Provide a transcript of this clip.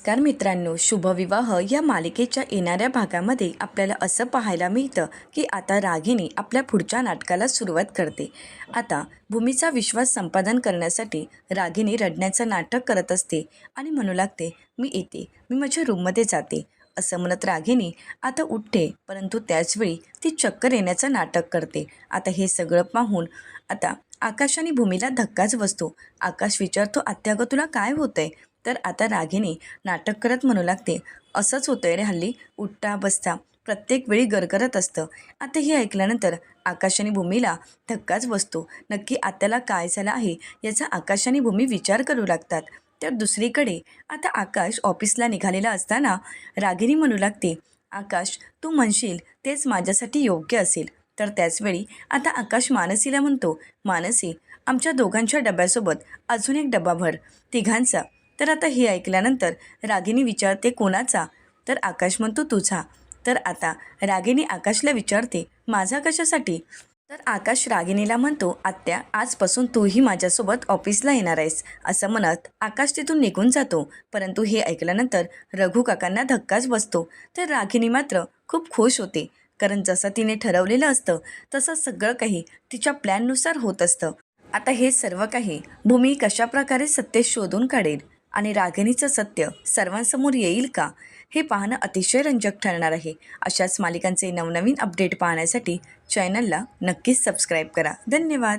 नमस्कार मित्रांनो शुभविवाह या मालिकेच्या येणाऱ्या भागामध्ये आपल्याला असं पाहायला मिळतं की आता रागिनी आपल्या पुढच्या नाटकाला सुरुवात करते. आता भूमीचा विश्वास संपादन करण्यासाठी रागिनी रडण्याचं नाटक करत असते आणि म्हणू लागते मी येते मी माझ्या रूममध्ये जाते. असं म्हणत रागिनी आता उठते परंतु त्याचवेळी ती चक्कर येण्याचं नाटक करते. आता हे सगळं पाहून आता आकाश आणि भूमीला धक्काच बसतो. आकाश विचारतो आत्या तुला काय होतंय? तर आता रागिनी नाटक करत म्हणू लागते. असंच होतंय रे हल्ली. उठता बसता प्रत्येक वेळी गरगरत असतं. आता हे ऐकल्यानंतर आकाश आणि भूमीला धक्काच बसतो. नक्की आत्याला काय झालं आहे याचा आकाश आणि भूमी विचार करू लागतात. तर दुसरीकडे आता आकाश ऑफिसला निघालेला असताना रागिनी म्हणू लागते आकाश तू म्हणशील तेच माझ्यासाठी योग्य असेल. तर त्याचवेळी आता आकाश मानसीला म्हणतो मानसी आमच्या दोघांच्या डब्यासोबत अजून एक डबा भर. तिघांचा तर आता हे ऐकल्यानंतर रागिनी विचारते कोणाचा? तर आकाश म्हणतो तुझा. तर आता रागिनी आकाशला विचारते माझा कशासाठी? तर आकाश रागिनीला म्हणतो आत्या आजपासून तूही माझ्यासोबत ऑफिसला येणार आहेस. असं म्हणत आकाश तिथून निघून जातो. परंतु हे ऐकल्यानंतर रघु काकांना धक्काच बसतो. तर रागिनी मात्र खूप खुश होते. कारण जसं तिने ठरवलेलं असतं तसं सगळं काही तिच्या प्लॅननुसार होत असतं. आता हे सर्व काही भूमी कशाप्रकारे सत्य शोधून काढेल? आणि रागिणीचं सत्य सर्वांसमोर येईल का हे पाहणं अतिशय रंजक ठरणार आहे. अशाच मालिकांचे नवनवीन अपडेट पाहण्यासाठी चॅनलला नक्कीच सबस्क्राईब करा. धन्यवाद.